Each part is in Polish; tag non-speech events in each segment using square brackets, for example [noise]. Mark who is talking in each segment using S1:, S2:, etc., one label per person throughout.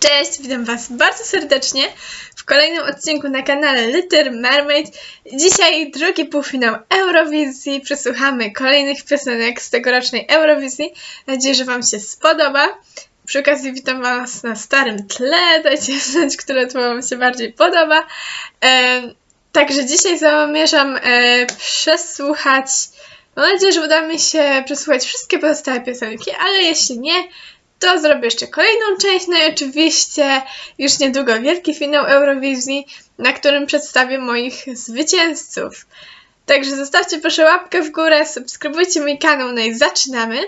S1: Cześć, witam Was bardzo serdecznie w kolejnym odcinku na kanale Little Mermaid. Dzisiaj drugi półfinał Eurowizji. Przesłuchamy kolejnych piosenek z tegorocznej Eurowizji. Mam nadzieję, że Wam się spodoba. Przy okazji witam Was na starym tle. Dajcie znać, które tło Wam się bardziej podoba. Także dzisiaj zamierzam e, przesłuchać. Mam nadzieję, że uda mi się przesłuchać wszystkie pozostałe piosenki, ale jeśli nie, to zrobię jeszcze kolejną część. No i oczywiście już niedługo wielki finał Eurowizji, na którym przedstawię moich zwycięzców. Także zostawcie proszę łapkę w górę, subskrybujcie mój kanał, no i zaczynamy.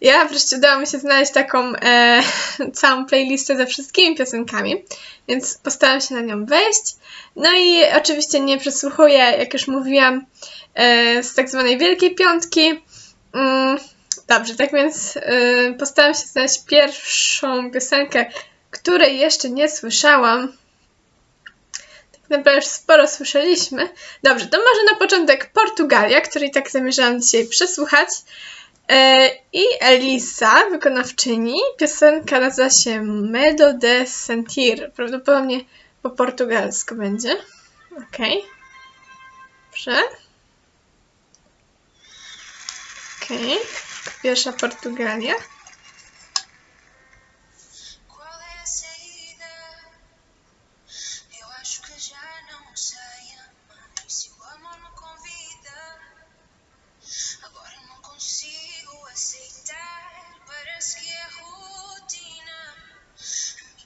S1: Ja wreszcie udało mi się znaleźć taką e, [laughs] całą playlistę ze wszystkimi piosenkami, więc postaram się na nią wejść. No i oczywiście nie przesłuchuję, jak już mówiłam, e, z tak zwanej Wielkiej Piątki. Mm, dobrze, tak więc e, postaram się znaleźć pierwszą piosenkę, której jeszcze nie słyszałam. Tak naprawdę już sporo słyszeliśmy. Dobrze, to może na początek Portugalia, której tak zamierzałam dzisiaj przesłuchać. E, I Elisa, wykonawczyni. Piosenka nazywa się Medo de Sentir. Prawdopodobnie po portugalsku będzie. Okej. Dobrze. Okej. Pierwsza Portugalia.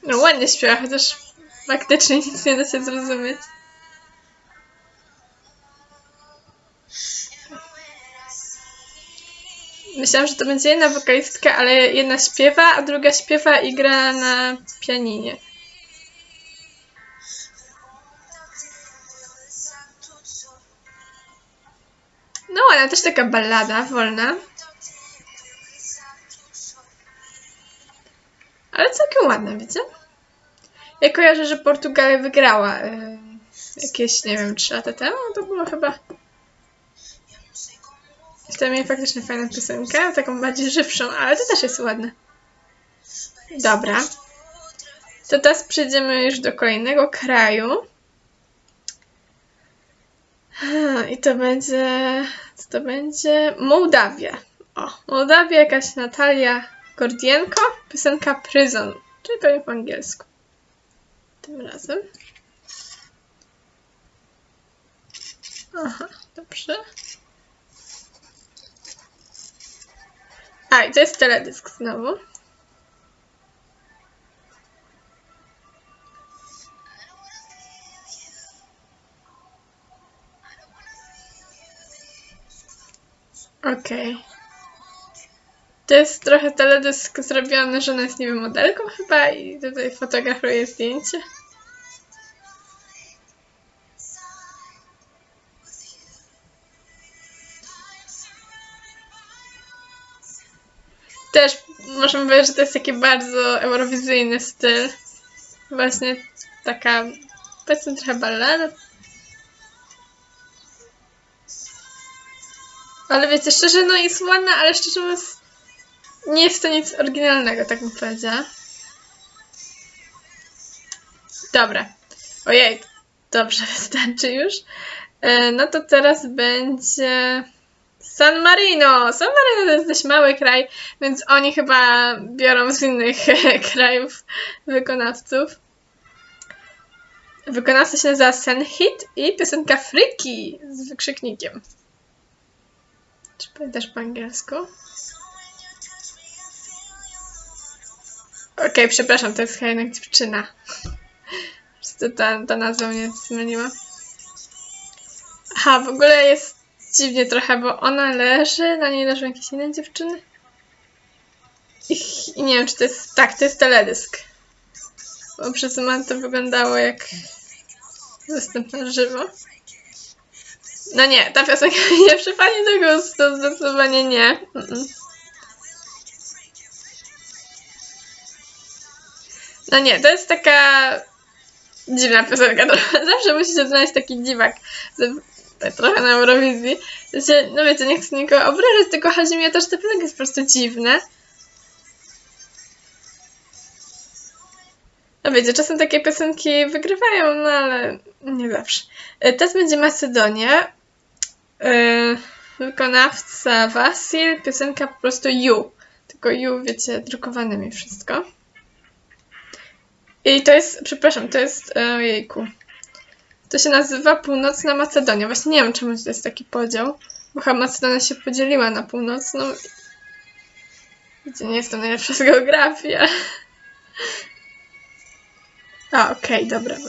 S1: No ładnie śpiewa, chociaż praktycznie nic nie da się zrozumieć. Myślałam, że to będzie jedna wokalistka, ale jedna śpiewa, a druga śpiewa i gra na pianinie. No ładna, też taka ballada, wolna, ale całkiem ładna, wiecie? Ja kojarzę, że Portugalia wygrała y, jakieś, nie wiem, 3 lata temu, to było chyba... To mieli faktycznie fajną piosenkę, taką bardziej żywszą, ale to też jest ładne. Dobra, to teraz przejdziemy już do kolejnego kraju. I to będzie. Co to będzie? Mołdawia. O, Mołdawia, jakaś Natalia Gordienko, piosenka Prison, czyli pewnie po angielsku. Tym razem. Aha, dobrze. A, i to jest teledysk znowu. Okej. To jest trochę teledysk zrobiony, że ona jest, wiem, modelką chyba i tutaj fotografuje zdjęcie. Możemy powiedzieć, że to jest taki bardzo eurowizyjny styl. Właśnie taka, powiedzmy trochę ballada. Ale wiecie, szczerze, no jest ładna, ale szczerze mówiąc, nie jest to nic oryginalnego, tak bym powiedziała. Dobra. Ojej, dobrze, [laughs] wystarczy już. E, No to teraz będzie San Marino. San Marino to jest dość mały kraj, więc oni chyba biorą z innych [laughs] krajów wykonawców. Wykonawca się nazywa Senhit i piosenka Freaky z wykrzyknikiem. Czy pamiętasz po angielsku? Okej, przepraszam, to jest chyba dziewczyna. Prostu ta, ta nazwa mnie zmyliła. Aha, w ogóle jest dziwnie trochę, bo ona leży, na niej leżą jakieś inne dziewczyny. I, nie wiem, czy to jest... Tak, to jest teledysk. Bo przez moment to wyglądało jak występ na żywo. No nie, ta piosenka [laughs] nie przypadnie do gustu, zdecydowanie nie. Mm-mm. No nie, to jest taka dziwna piosenka. [laughs] Zawsze musicie znaleźć taki dziwak. Tak trochę na Eurowizji. Sensie, no wiecie, nie chcę nikogo obrażać, tylko chodzi mi o to, że są po prostu dziwne. No wiecie, czasem takie piosenki wygrywają, no ale nie zawsze. E, Teraz będzie Macedonia. E, Wykonawca Wasil, piosenka po prostu You. Tylko You, wiecie, drukowane mi wszystko. I to jest, przepraszam, to jest, e, jejku. To się nazywa Północna Macedonia. Właśnie nie wiem, czemu to jest taki podział. Bo chyba Macedonia się podzieliła na północną. Wiecie, nie jestem najlepsza z. A, okej, dobra. bo-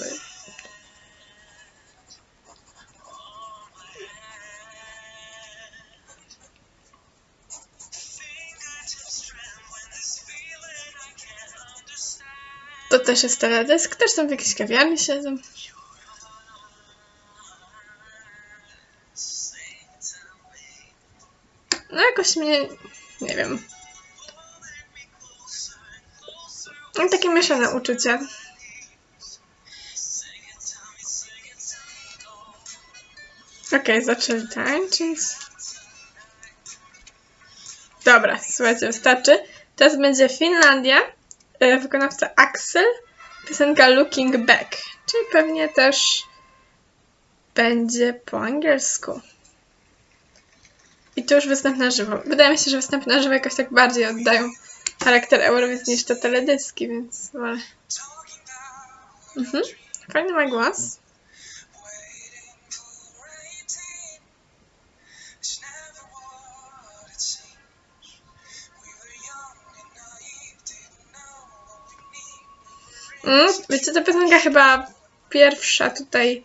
S1: To też jest teledysk, też tam w jakiejś kawiarni siedzą. Jakoś mnie, nie wiem. Mam takie mieszane uczucia. Okej, zaczęli tańczyć. Dobra, słuchajcie, wystarczy. Teraz będzie Finlandia, e, wykonawca Axel, piosenka Looking Back, czyli pewnie też będzie po angielsku. I to już występ na żywo. Wydaje mi się, że występ na żywo jakoś tak bardziej oddają charakter Eurowizji niż te teledyski, więc wolę. Mhm. Fajny ma głos. Mm, wiecie, ta piosenka chyba pierwsza tutaj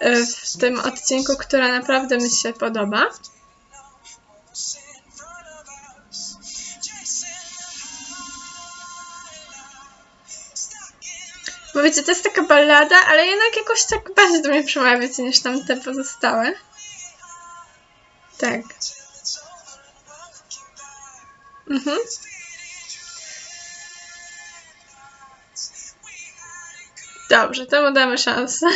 S1: e, w tym odcinku, która naprawdę mi się podoba. Wiecie, to jest taka ballada, ale jednak jakoś tak bardziej do mnie przemawia, niż tamte pozostałe. Tak. Mhm. Dobrze, temu damy szansę.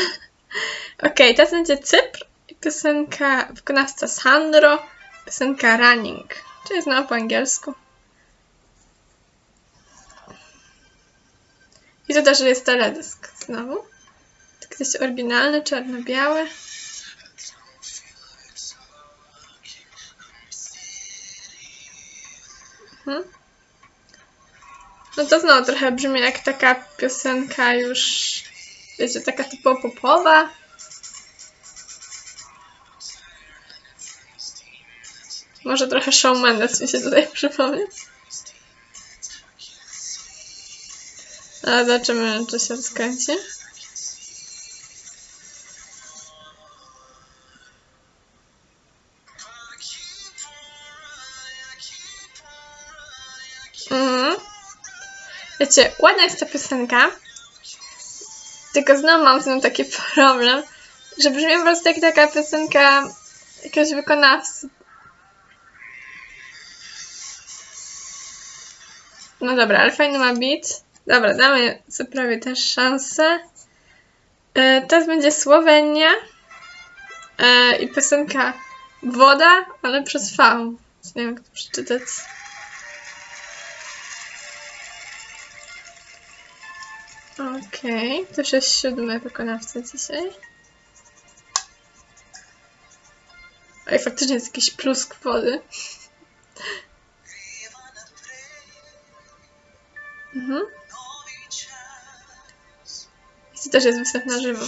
S1: [laughs] Okej, teraz będzie Cypr i piosenka wykonawca Sandro, piosenka Running, czyli znowu po angielsku. To też jest teledysk znowu. Jest oryginalny, czarno-biały. Mhm. No to znowu trochę brzmi jak taka piosenka już, wiecie, taka typowo popowa. Może trochę Shawn Mendes mi się tutaj [laughs] przypomniał. A zobaczymy, czy się rozkręci. Mhm. Wiecie, ładna jest ta piosenka, tylko znowu mam z nią taki problem, że brzmi po prostu jak taka piosenka jakiegoś wykonawcy. No dobra, ale fajny ma beat. Dobra, damy Cyprowi też szansę. E, teraz będzie Słowenia e, i piosenka Woda, ale przez V. Nie wiem, jak to przeczytać. Okej, to już jest siódmy wykonawca dzisiaj. Oj, faktycznie jest jakiś plusk wody. Mhm. To też jest występ na żywo.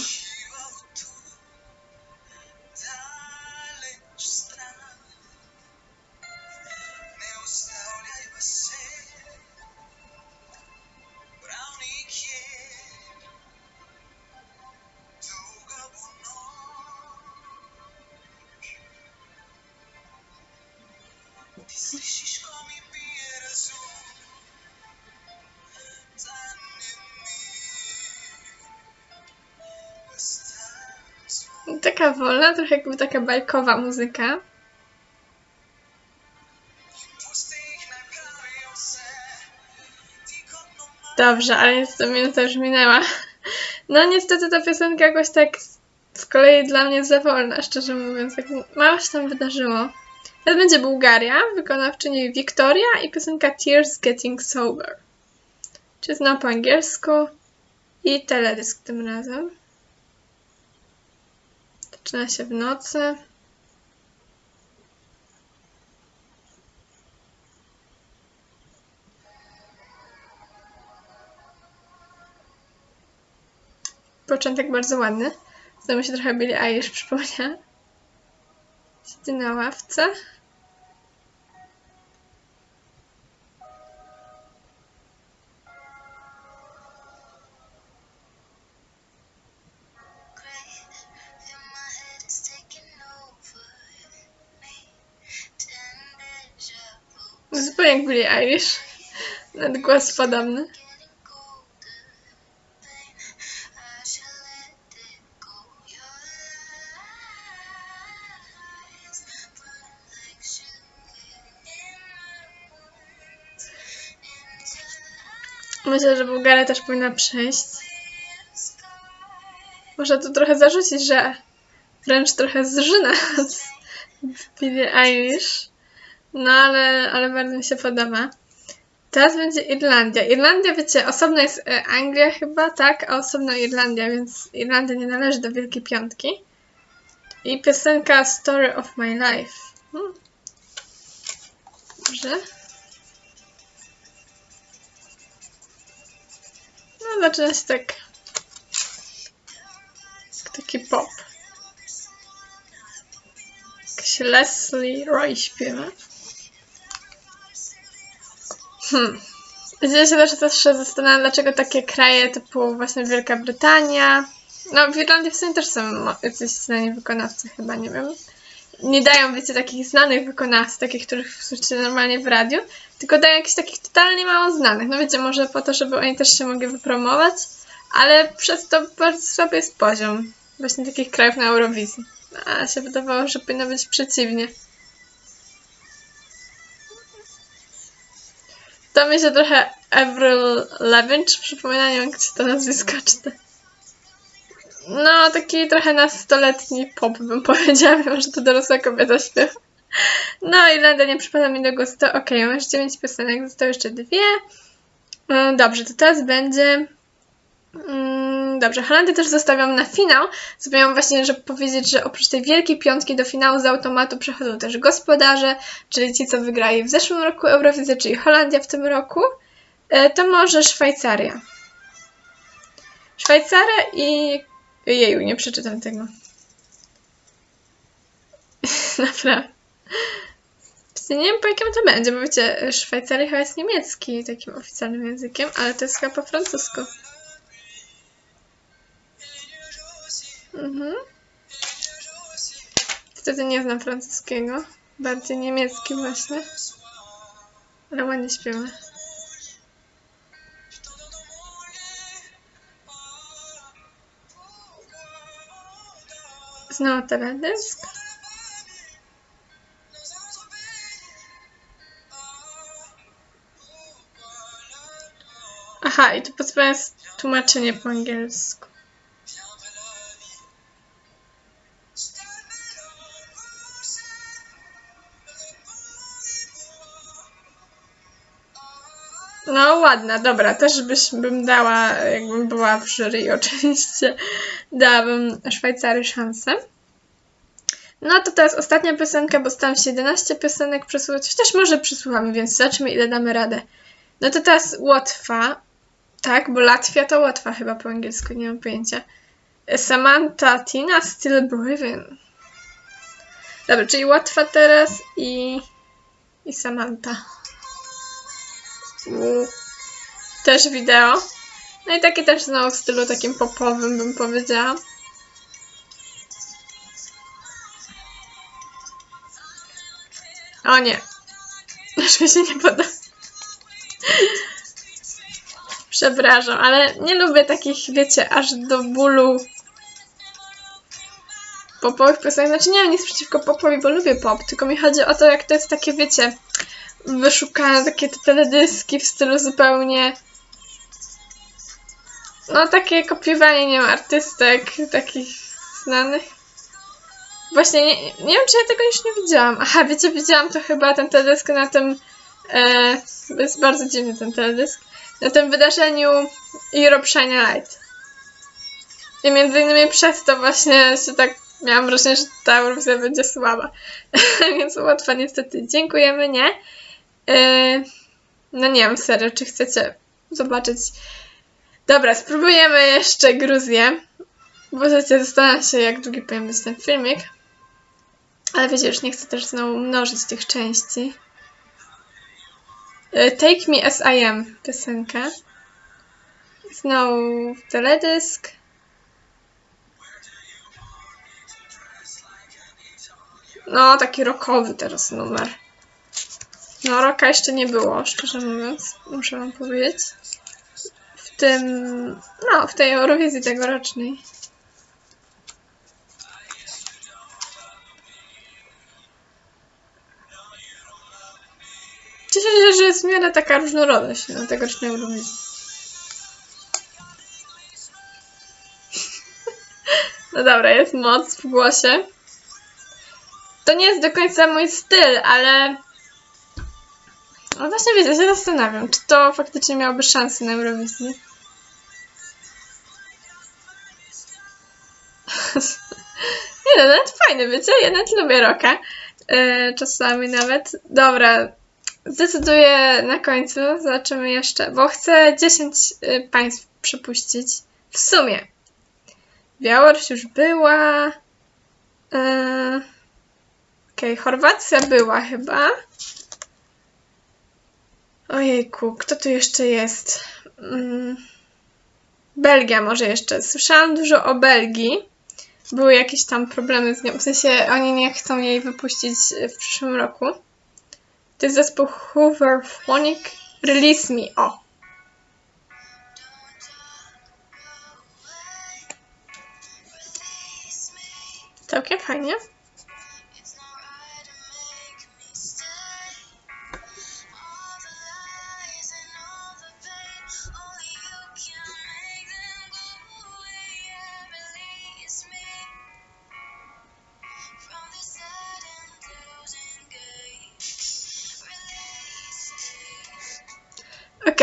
S1: Taka wolna, trochę jakby taka bajkowa muzyka. Dobrze, ale niestety minuta już minęła. No niestety ta piosenka jakoś tak z kolei dla mnie za wolna, szczerze mówiąc. Tak mało się tam wydarzyło. Teraz będzie Bułgaria, wykonawczyni Victoria i piosenka Tears Getting Sober. Czy zna po angielsku? I teledysk tym razem. Zaczyna się w nocy. Początek bardzo ładny. Mi się trochę Billie Eilish przypomniała. Siedzi na ławce. Jak Billie Eilish. Nawet głos podobny. Myślę, że Bułgaria też powinna przejść. Można tu trochę zarzucić, że wręcz trochę zżyna [laughs] z Billie Eilish. No ale, ale bardzo mi się podoba. Teraz będzie Irlandia. Irlandia, wiecie, osobno jest e, Anglia chyba, tak? A osobno Irlandia, więc Irlandia nie należy do Wielkiej Piątki. I piosenka Story of My Life. Hmm. Dobrze. No, zaczyna się tak taki pop. Jakiś Leslie Roy śpiewa. Hmm. Się też zawsze zastanawiam, dlaczego takie kraje typu właśnie Wielka Brytania. No, w Irlandii w sumie też są jacyś znani wykonawcy, chyba, nie wiem. Nie dają, wiecie, takich znanych wykonawców, takich, których słyszycie normalnie w radiu, tylko dają jakichś takich totalnie mało znanych. No wiecie, może po to, żeby oni też się mogli wypromować, ale przez to bardzo słaby jest poziom właśnie takich krajów na Eurowizji. A się wydawało, że powinno być przeciwnie. To mi się trochę Avril Lavigne przypomina, nie wiem jak się to nazwisko czyta. No, taki trochę nastoletni pop bym [laughs] powiedziała, mimo że to dorosła kobieta śpiewa. No, Irlandia nie przypada mi do gustu. Okej, masz 9 piosenek, zostały jeszcze dwie. E, Dobrze, to teraz będzie... Dobrze, Holandię też zostawiam na finał. Zrobiłam właśnie, żeby powiedzieć, że oprócz tej wielkiej piątki do finału z automatu przechodzą też gospodarze, czyli ci, co wygrali w zeszłym roku Eurowizję, czyli Holandia w tym roku. E, To może Szwajcaria. Szwajcaria i... Jeju, nie przeczytam tego. [laughs] Naprawdę. Nie wiem po jakim to będzie, bo wiecie, Szwajcaria chyba jest niemiecki takim oficjalnym językiem, ale to jest chyba po francusku. Mhm. Wtedy nie znam francuskiego. Bardziej niemiecki właśnie. Ale ładnie śpiewa. Znowu teledysk. Aha, i tu jest tłumaczenie po angielsku. No ładna, dobra, też byś, bym dała, jakbym była w jury oczywiście, [laughs] dałabym Szwajcarii szansę. No to teraz ostatnia piosenka, bo staram się 11 piosenek przesłuchać, chociaż może przesłuchamy, więc zobaczymy ile damy radę. No to teraz Łotwa, tak, bo Latwia to Łotwa chyba po angielsku, nie mam pojęcia. Samantha Tina Still Breathing. Dobra, czyli Łotwa teraz i, i Samantha. U. Też wideo. No i takie też znowu w stylu takim popowym bym powiedziała. O nie. [laughs] Aż mi się nie podoba. Przepraszam, ale nie lubię takich, wiecie, aż do bólu popowych piosenek. Znaczy nie mam nic przeciwko popowi, bo lubię pop, tylko mi chodzi o to, jak to jest takie, wiecie, wyszukane takie te teledyski w stylu zupełnie no takie kopiowanie, nie wiem, artystek takich znanych. Właśnie nie, nie wiem, czy ja tego już nie widziałam. Aha, wiecie, widziałam to chyba ten teledysk na tym e, jest bardzo dziwny ten teledysk na tym wydarzeniu Europe Shine Light. I między innymi przez to właśnie się tak miałam wrażenie, że ta Eurowizja będzie słaba. [laughs] Więc łatwo niestety dziękujemy, nie? Yy, no nie wiem, serio, czy chcecie zobaczyć. Dobra, spróbujemy jeszcze Gruzję. Możecie zastanawiać się, jak długi powinien być ten filmik. Ale wiecie, już nie chcę też znowu mnożyć tych części. Yy, Take Me As I Am, piosenka. Znowu teledysk. No, taki rockowy teraz numer. No, rocka jeszcze nie było, szczerze mówiąc, muszę wam powiedzieć. W tym, no, w tej Eurowizji tegorocznej. Cieszę się, że jest w miarę taka różnorodność na tegorocznej Eurowizji. [laughs] No dobra, jest moc w głosie. To nie jest do końca mój styl, ale. No właśnie wiecie, się zastanawiam, czy to faktycznie miałoby szansę na Eurowizję. [laughs] nie no, nawet fajny, wiecie? Ja nawet lubię. Yy, czasami nawet. Dobra, zdecyduję na końcu. Zobaczymy jeszcze, bo chcę 10 y, państw przepuścić. W sumie. Białoruś już była. Yy... Okej, Chorwacja była chyba. Ojejku, kto tu jeszcze jest? Mm. Belgia może jeszcze. Słyszałam dużo o Belgii. Były jakieś tam problemy z nią. W sensie oni nie chcą jej wypuścić w przyszłym roku. To jest zespół Hoover Phonic Release Me. O! Całkiem fajnie.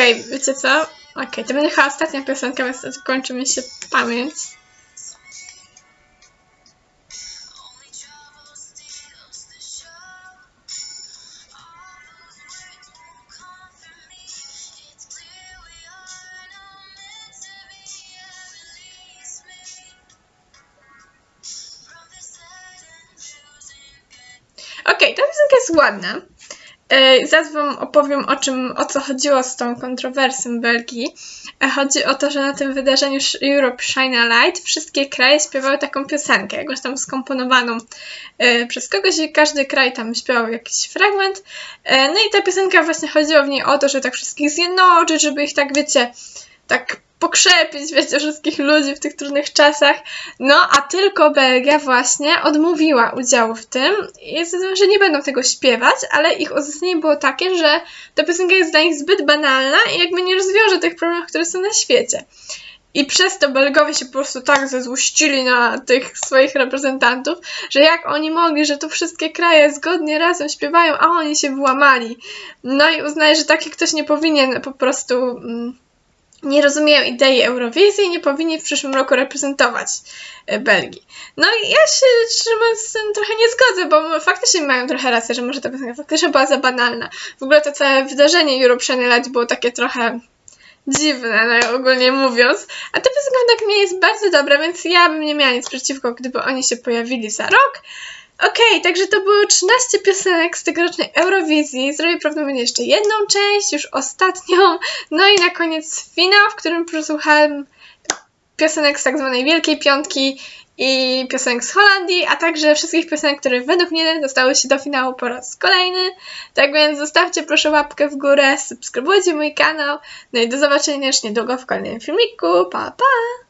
S1: Okej, wiecie co? Okej, to będzie chyba ostatnia piosenka, więc kończy mi się pamięć. Okej, ta piosenka jest ładna. Yy, Zaraz wam opowiem o czym, o co chodziło z tą kontrowersją Belgii. E, Chodzi o to, że na tym wydarzeniu Europe Shine a Light wszystkie kraje śpiewały taką piosenkę, jakąś tam skomponowaną e, przez kogoś i każdy kraj tam śpiewał jakiś fragment. E, No i ta piosenka właśnie chodziło w niej o to, że tak wszystkich zjednoczyć, żeby ich tak, wiecie, tak pokrzepić, wiecie, wszystkich ludzi w tych trudnych czasach. No, a tylko Belgia właśnie odmówiła udziału w tym i stwierdziła, że nie będą tego śpiewać, ale ich uzasadnienie było takie, że ta piosenka jest dla nich zbyt banalna i jakby nie rozwiąże tych problemów, które są na świecie. I przez to Belgowie się po prostu tak zezłościli na tych swoich reprezentantów, że jak oni mogli, że tu wszystkie kraje zgodnie razem śpiewają, a oni się wyłamali. No i uznali, że taki ktoś nie powinien po prostu... Mm, nie rozumieją idei Eurowizji i nie powinni w przyszłym roku reprezentować e, Belgii. No i ja się mówiąc z tym trochę nie zgodzę, bo faktycznie mają trochę rację, że może ta piosenka faktycznie była za banalna. W ogóle to całe wydarzenie European Light było takie trochę dziwne, no, ogólnie mówiąc. A ta piosenka według mnie jest bardzo dobra, więc ja bym nie miała nic przeciwko, gdyby oni się pojawili za rok. Okej, także to były 13 piosenek z tegorocznej Eurowizji. Zrobię prawdopodobnie jeszcze jedną część, już ostatnią. No i na koniec finał, w którym przesłuchałem piosenek z tak zwanej Wielkiej Piątki i piosenek z Holandii, a także wszystkich piosenek, które według mnie dostały się do finału po raz kolejny. Tak więc zostawcie proszę łapkę w górę, subskrybujcie mój kanał. No i do zobaczenia już niedługo w kolejnym filmiku. Pa, pa!